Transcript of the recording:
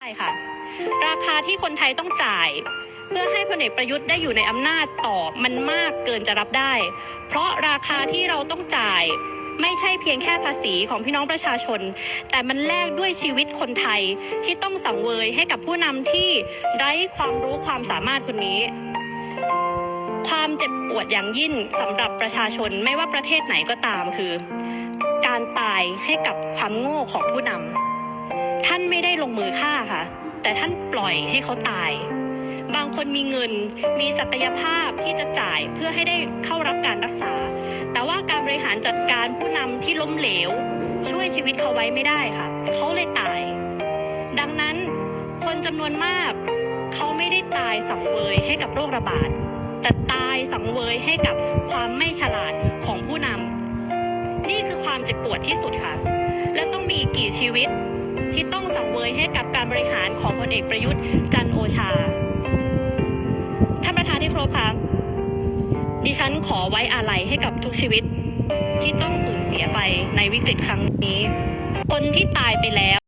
ใช่ค่ะ ราคาที่คนไทยต้องจ่าย เพื่อให้พลเอกประยุทธ์ได้อยู่ในอำนาจต่อมันมากเกินจะรับได้ เพราะราคาที่เราต้องจ่ายไม่ใช่เพียงแค่ภาษีของพี่น้องประชาชน แต่มันแลกด้วยชีวิตคนไทยที่ต้องสังเวยให้กับผู้นำที่ไร้ความรู้ความสามารถคนนี้ ความเจ็บปวดอย่างยิ่งสำหรับประชาชนไม่ว่าประเทศไหนก็ตามคือ การตายให้กับความโง่ของผู้นำ ท่านไม่ได้ลงมือฆ่าค่ะ แต่ท่านปล่อยให้เขาตาย บางคนมีเงิน มีศักยภาพที่จะจ่ายเพื่อให้ได้เข้ารับการรักษา แต่ว่าการบริหารจัดการผู้นำที่ล้มเหลว ช่วยชีวิตเขาไว้ไม่ได้ค่ะ เขาเลยตาย ดังนั้นคนจำนวนมาก เขาไม่ได้ตายสังเวยให้กับโรคระบาด แต่ตายสังเวยให้กับความไม่ฉลาดของผู้นำนี่คือความเจ็บปวดที่สุดค่ะ และต้องมีกี่ชีวิต ที่ต้องสังเวยให้กับการบริหารของพลเอกประยุทธ์จันโอชา ท่านประธานที่เคารพคะดิฉันขอไว้อาลัยให้กับทุกชีวิต ที่ต้องสูญเสียไปในวิกฤตครั้งนี้ คนที่ตายไปแล้ว